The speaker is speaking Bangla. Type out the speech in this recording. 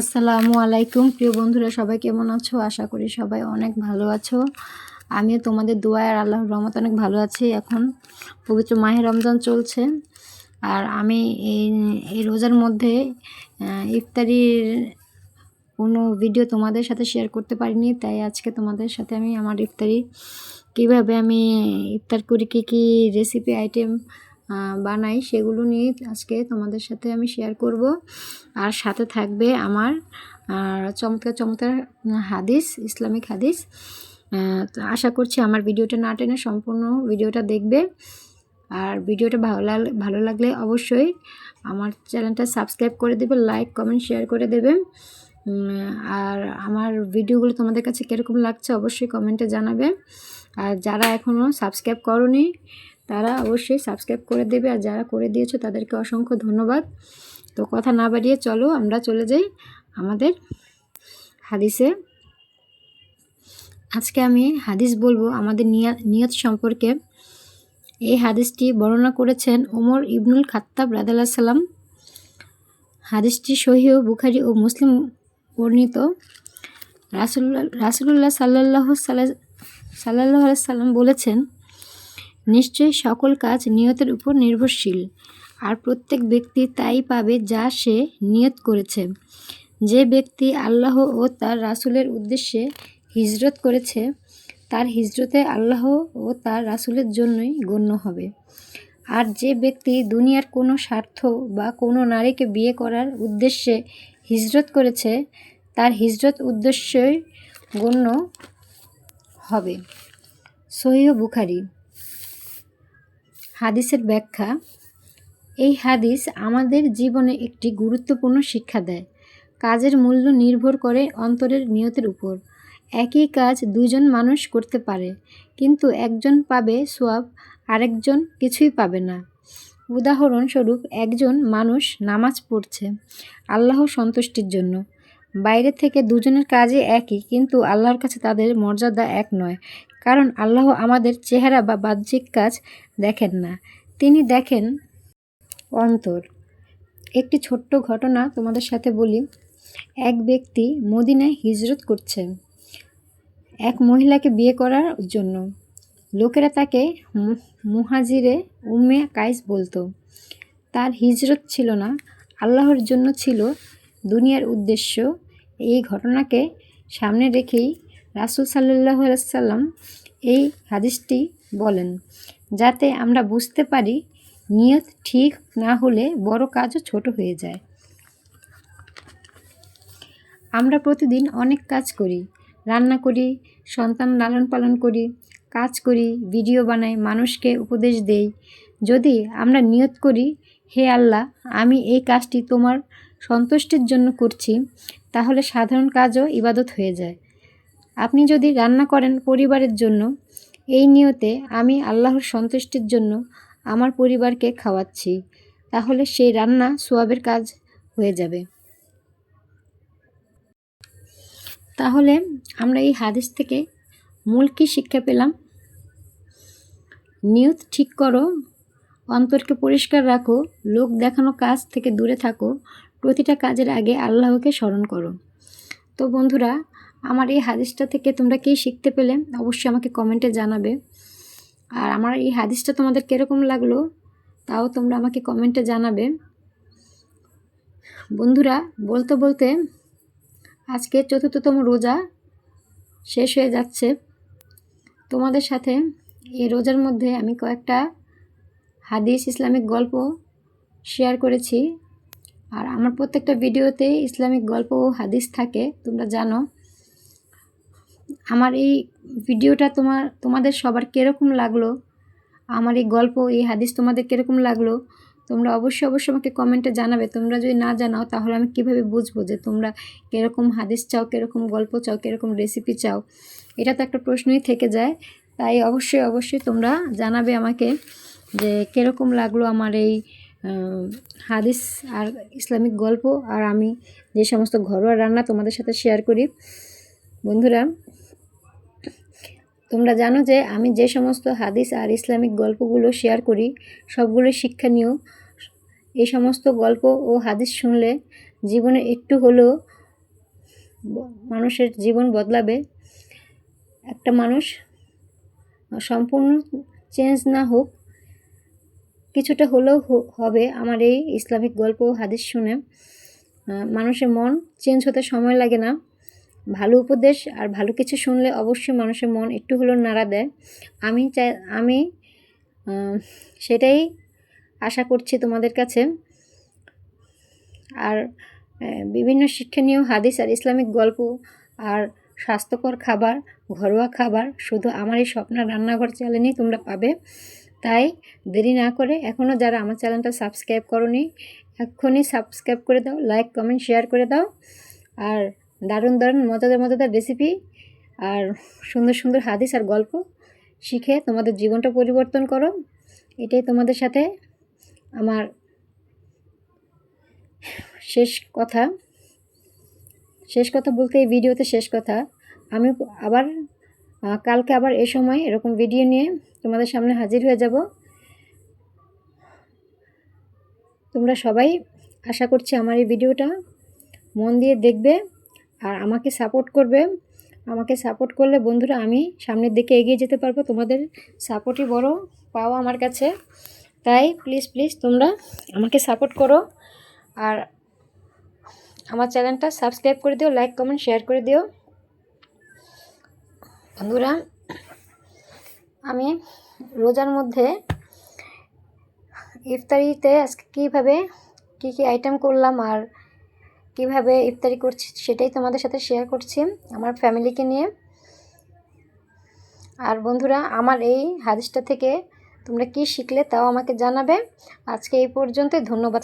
আসসালামু আলাইকুম। প্রিয় বন্ধুরা, সবাই কেমন আছো? আশা করি সবাই অনেক ভালো আছো। আমিও তোমাদের দোয়া আর আল্লাহর রহমত অনেক ভালো আছি এখন। পবিত্র মাহে রমজান চলছে আর আমি এই এই রোজার মধ্যে ইফতারির কোনো ভিডিও তোমাদের সাথে শেয়ার করতে পারিনি। তাই আজকে তোমাদের সাথে আমি আমার ইফতারি, কীভাবে আমি ইফতার করি, কী কী রেসিপি আইটেম বানাই সেগুলো নিয়ে আজকে তোমাদের সাথে আমি শেয়ার করব। আর সাথে থাকবে আমার চমৎকার চমৎকার হাদিস, ইসলামিক হাদিস। তো আশা করছি আমার ভিডিওটা না টেনে সম্পূর্ণ ভিডিওটা দেখবে। আর ভিডিওটা ভালো লাগলে ভালো লাগলে অবশ্যই আমার চ্যানেলটা সাবস্ক্রাইব করে দেবে লাইক কমেন্ট শেয়ার করে দেবে। আর আমার ভিডিওগুলো তোমাদের কাছে কীরকম লাগছে অবশ্যই কমেন্টে জানাবে। আর যারা এখনও সাবস্ক্রাইব করনি তারা অবশ্যই সাবস্ক্রাইব করে দেবে আর যারা করে দিয়েছ তাদেরকে অসংখ্য ধন্যবাদ। তো কথা না বাড়িয়ে চলো, আমরা চলে যাই আমাদের হাদিসে। আজকে আমি হাদিস বলব আমাদের নিয়া- নিয়ত সম্পর্কে। এই হাদিসটি বর্ণনা করেছেন ওমর ইবনুল খাত্তাব রাদাল্লাহ সাল্লাম হাদিসটি সহিহ, বুখারি ও মুসলিম বর্ণিত। রাসুল্লাহ রাসুল্লাহ সাল্লাহ সাল্লাহ সাল্লাহ সাল্লাম বলেছেন নিশ্চয়ই সকল কাজ নিয়তের উপর নির্ভরশীল। আর প্রত্যেক ব্যক্তি তাই পাবে যা সে নিয়ত করেছে। যে ব্যক্তি আল্লাহ ও তার রাসুলের উদ্দেশ্যে হিজরত করেছে, তার হিজরতে আল্লাহ ও তার রাসুলের জন্যই গণ্য হবে। আর যে ব্যক্তি দুনিয়ার কোনো স্বার্থ বা কোনো নারীকে বিয়ে করার উদ্দেশ্যে হিজরত করেছে, তার হিজরত উদ্দেশ্যই গণ্য হবে। সহিহ বুখারি। হাদিসের ব্যাখ্যা, এই হাদিস আমাদের জীবনে একটি গুরুত্বপূর্ণ শিক্ষা দেয়। কাজের মূল্য নির্ভর করে অন্তরের নিয়তের উপর। একই কাজ দুজন মানুষ করতে পারে, কিন্তু একজন পাবে সোয়াব, আরেকজন কিছুই পাবে না। উদাহরণস্বরূপ, একজন মানুষ নামাজ পড়ছে, আল্লাহ সন্তুষ্টির জন্য। বাইরে থেকে দুজনের কাজই একই, কিন্তু আল্লাহর কাছে তাদের মর্যাদা এক নয়। কারণ আল্লাহ আমাদের চেহারা বা বাহ্যিক কাজ দেখেন না। তিনি দেখেন অন্তর। একটি ছোট্ট ঘটনা তোমাদের সাথে বলি। এক ব্যক্তি মদিনায় হিজরত করছে এক মহিলাকে বিয়ে করার জন্য। লোকেরা তাকে মুহাজিরে উম্মে কাইস বলতো। তার হিজরত ছিল না। আল্লাহর জন্য ছিল দুনিয়ার উদ্দেশ্য। এই ঘটনাকে সামনে রেখেই রাসূল সাল্লাহ সাল্লাম এই হাদিসটি বলেন, যাতে আমরা বুঝতে পারি নিয়ত ঠিক না হলে বড় কাজও ছোট হয়ে যায়। আমরা প্রতিদিন অনেক কাজ করি, রান্না করি, সন্তান লালন পালন করি, কাজ করি, ভিডিও বানাই, মানুষকে উপদেশ দেই। যদি আমরা নিয়ত করি, হে আল্লাহ, আমি এই কাজটি তোমার সন্তুষ্টির জন্য করছি, তাহলে সাধারণ কাজও ইবাদত হয়ে যায়। আপনি যদি রান্না করেন পরিবারের জন্য, এই নিয়তে আমি আল্লাহর সন্তুষ্টির জন্য আমার পরিবারকে খাওয়াচ্ছি, তাহলে সেই রান্না সোয়াবের কাজ হয়ে যাবে। তাহলে আমরা এই হাদিস থেকে মূল কী শিক্ষা পেলাম? নিয়ত ঠিক করো, অন্তরকে পরিষ্কার রাখো, লোক দেখানো কাজ থেকে দূরে থাকো, প্রতিটা কাজের আগে আল্লাহকে স্মরণ করো। তো বন্ধুরা আমার এই হাদিসটা থেকে তোমরা কী শিখতে পেলে, অবশ্যই আমাকে কমেন্টে জানাবে। আর আমার এই হাদিসটা তোমাদের কীরকম লাগল, তাও তোমরা আমাকে কমেন্টে জানাবে। বন্ধুরা, বলতে বলতে আজকে চতুর্থতম রোজা শেষ হয়ে যাচ্ছে। তোমাদের সাথে এই রোজার মধ্যে আমি কয়েকটা হাদিস, ইসলামিক গল্প শেয়ার করেছি। আর আমার প্রত্যেকটা ভিডিওতে ইসলামিক গল্প ও হাদিস থাকে, তোমরা জানো। আমার এই ভিডিওটা তোমার, তোমাদের সবার কীরকম লাগল? আমার এই গল্প, এই হাদিস তোমাদের কীরকম লাগল? তোমরা অবশ্যই অবশ্যই আমাকে কমেন্টে জানাবে। তোমরা যদি না জানাও, তাহলে আমি কীভাবে বুঝব যে তোমরা কীরকম হাদিস চাও, কীরকম গল্প চাও, কীরকম রেসিপি চাও? এটা তো একটা প্রশ্নই থেকে যায়। তাই অবশ্যই অবশ্যই তোমরা জানাবে আমাকে যে কীরকম লাগল আমার এই হাদিস আর ইসলামিক গল্প। আর আমি যে সমস্ত ঘরোয়া রান্না তোমাদের সাথে শেয়ার করি। বন্ধুরা তোমরা জানো যে আমি যে সমস্ত হাদিস আর ইসলামিক গল্পগুলো শেয়ার করি, সবগুলো শিক্ষণীয় এই সমস্ত গল্প ও হাদিস শুনলে জীবনে একটু হলেও মানুষের জীবন বদলাবে। একটা মানুষ সম্পূর্ণ চেঞ্জ না হোক, কিছুটা হলেও হবে আমার এই ইসলামিক গল্প ও হাদিস শুনে। মানুষের মন চেঞ্জ হতে সময় লাগে না। ভালো উপদেশ আর ভালো কিছু শুনলে অবশ্যই মানুষের মন একটু হলেও নাড়া দেয়। আমি চাই, আমি সেটাই আশা করছি তোমাদের কাছে। আর বিভিন্ন শিক্ষণীয় হাদিস আর ইসলামিক গল্প আর স্বাস্থ্যকর খাবার, ঘরোয়া খাবার শুধু আমার এই স্বপ্ন রান্নাঘর চ্যানেলেই তোমরা পাবে। তাই দেরি না করে এখনও যারা আমার চ্যানেলটা সাবস্ক্রাইব করনি, এক্ষুনি সাবস্ক্রাইব করে দাও লাইক কমেন্ট শেয়ার করে দাও। আর দারুণ দারুণ মজাদার মজাদার রেসিপি আর সুন্দর সুন্দর হাদিস আর গল্প শিখে তোমাদের জীবনটা পরিবর্তন করো। এটাই তোমাদের সাথে আমার শেষ কথা। শেষ কথা বলতে এই ভিডিওতে শেষ কথা। আমি আবার কালকে আবার এ সময় এরকম ভিডিও নিয়ে তোমাদের সামনে হাজির হয়ে যাব। তোমরা সবাই আশা করছি আমার এই ভিডিওটা মন দিয়ে দেখবে। আর আমাকে সাপোর্ট করবে। আমাকে সাপোর্ট করলে বন্ধুরা আমি সামনের দিকে এগিয়ে যেতে পারব। তোমাদের সাপোর্টই বড় পাওয়া আমার কাছে। তাই প্লিজ প্লিজ তোমরা আমাকে সাপোর্ট করো। আর আমার চ্যানেলটা সাবস্ক্রাইব করে দিও লাইক কমেন্ট শেয়ার করে দিও। বন্ধুরা, আমি রোজার মধ্যে ইফতারিতে আজকে কীভাবে, কী কী আইটেম করলাম আর কীভাবে ইফতারি করছি সেটাই তোমাদের সাথে শেয়ার করছি আমার ফ্যামিলিকে নিয়ে। আর বন্ধুরা, আমার এই হাদিসটা থেকে তোমরা কি শিখলে তাও আমাকে জানাবে। আজকে এই পর্যন্ত ধন্যবাদ।